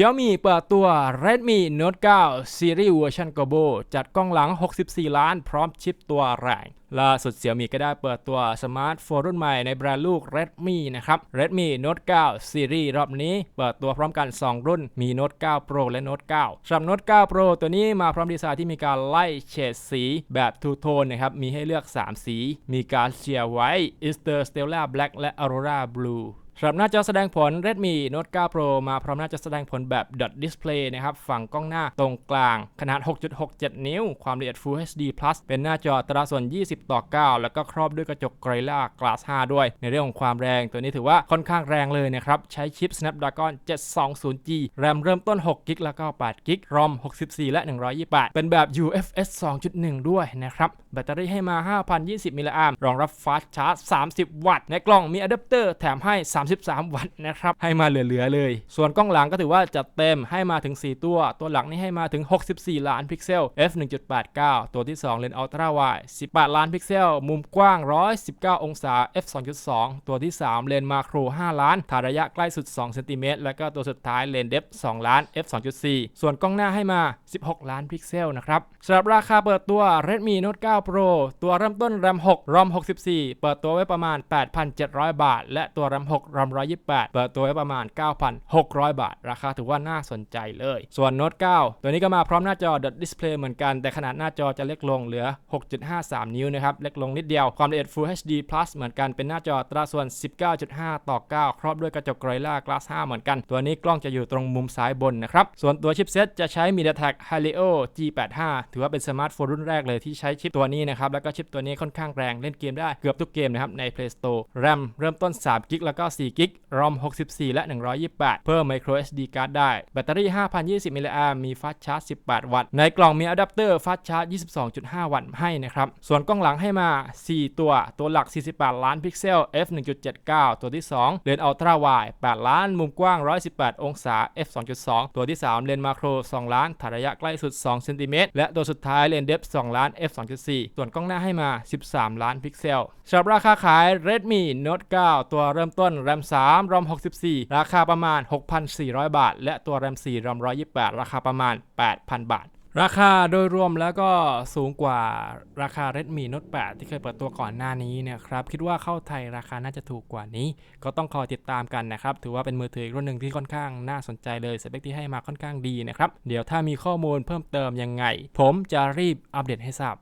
Xiaomi เปิดตัว Redmi Note 9 Series เวอร์ชัน Turbo จัดกล้องหลัง 64 ล้าน พร้อมชิปตัวแรงล่าสุด Xiaomi ก็ได้เปิดตัวสมาร์ทโฟนรุ่นใหม่ในแบรนด์ลูก Redmi นะครับ Redmi Note 9 Series รอบนี้ เปิดตัวพร้อมกัน 2 รุ่น มี Note 9 Pro และ Note 9สำหรับ Note 9 Pro ตัวนี้มาพร้อมดีไซน์ที่มีการไล่เฉดสีแบบทูโทนนะครับ มีให้เลือก 3 สี มีการเชียร์ไว้ Interstellar Black และ Aurora Blue สำหรับหน้าจอแสดงผล Redmi Note 9 Pro มาพร้อมหน้าจอแสดงผลแบบ Dot Display นะครับ ฝั่งกล้องหน้าตรงกลาง ขนาด 6.67 นิ้ว ความละเอียด Full HD Plus เป็นหน้าจอตราส่วน 20 ต่อ 9 แล้วก็ครอบด้วยกระจก Gorilla Glass 5 ด้วย ในเรื่องของความแรงตัวนี้ถือว่าค่อนข้างแรงเลยนะครับ ใช้ชิป Snapdragon 720G แรมเริ่มต้น 6 g b แล้วก็ 8 g b ROM 64 และ 128 เป็นแบบ UFS 2.1 ด้วยนะครับ แบตเตอรี่ให้มา 5,020มิลลิแอมรองรับ Fast Charge 30 วัตต์ ในกล่องมีอะแดปเตอร์แถมให้3 33 วัตต์นะครับ ให้มาเหลือๆเลย ส่วนกล้องหลังก็ถือว่าจัดเต็มให้มาถึง 4 ตัว ตัวหลักนี่ให้มาถึง 64 ล้านพิกเซล f 1.89 ตัวที่ 2 เลนส์ Ultra Wide 18 ล้านพิกเซล มุมกว้าง 119 องศา f 2.2 ตัวที่ 3 เลนส์มาโคร 5 ล้าน ถ่ายระยะใกล้สุด2เซนติเมตรแล้วก็ตัวสุดท้ายเลนส์เดฟ2ล้าน f 2.4 ส่วนกล้องหน้าให้มา 16 ล้านพิกเซลนะครับสำหรับราคาเปิดตัว Redmi Note 9 Pro ตัวเริ่มต้น RAM 6 ROM 64 เปิดตัวไว้ประมาณ 8,700 บาท และตัว RAM 6 ROM 128 เปิดตัวไว้ประมาณ 9,600 บาท ราคาถือว่าน่าสนใจเลย ส่วน Note 9 ตัวนี้ก็มาพร้อมหน้าจอ Dot Display เหมือนกัน แต่ขนาดหน้าจอจะเล็กลงเหลือ 6.53 นิ้วนะครับ เล็กลงนิดเดียว ความละเอียด Full HD Plus เหมือนกัน เป็นหน้าจอตราส่วน 19.5 ต่อ 9 ครอบด้วยกระจก Gorilla Glass 5 เหมือนกัน ตัวนี้กล้องจะอยู่ตรงมุมซ้ายบนนะครับ ส่วนตัวชิปเซ็ตจะใช้ MediaTek Helio G85 ถือว่าเป็นสมาร์ทโฟนรุ่นแรกเลยที่ใช้ชิปตัวนี้นะครับ แล้วก็ชิปตัวนี้ค่อนข้างแรง เล่นเกมได้เกือบทุกเกมนะครับใน Play Store RAM เริ่มต้น3 g b แล้วก็4 g b ROM 64 และ 128 เพิ่ม Micro SD card ได้ แบตเตอรี่ 5,020 มิลลิแอมมีฟาสชาร์จ 18 วัตต์ ในกล่องมีอะแดปเตอร์ฟาสชาร์จ 22.5 วัตต์ให้นะครับ ส่วนกล้องหลังให้มา 4 ตัว ตัวหลัก 48 ล้านพิกเซล f 1.79 ตัวที่ 2 เลนส์ Ultra Wide 8ล้าน มุมกว้าง 118 องศา f 2.2 ตัวที่ 3 เลนส์มาโคร 2 ล้านถ่ายระยะใกล้สุด 2 เซนติเมตร และตัวสุดท้ายเลนส์เดฟ2ล้าน f 2.4 ส่วนกล้องหน้าให้มา 13 ล้านพิกเซลสำหรับราคาขาย Redmi Note 9 ตัวเริ่มต้น RAM 3 ROM 64 ราคาประมาณ 6,400 บาท และตัว RAM 4 ROM 128 ราคาประมาณ 8,000 บาทราคาโดยรวมแล้วก็สูงกว่าราคา Redmi Note 8 ที่เคยเปิดตัวก่อนหน้านี้เนะครับ คิดว่าเข้าไทยราคาน่าจะถูกกว่านี้ ก็ต้องคอยติดตามกันนะครับ ถือว่าเป็นมือถืออีกรุ่นหนึ่งที่ค่อนข้างน่าสนใจเลยสเปคที่ให้มาค่อนข้างดีนะครับ เดี๋ยวถ้ามีข้อมูลเพิ่มเติมยังไง ผมจะรีบอัปเดตให้ทราบ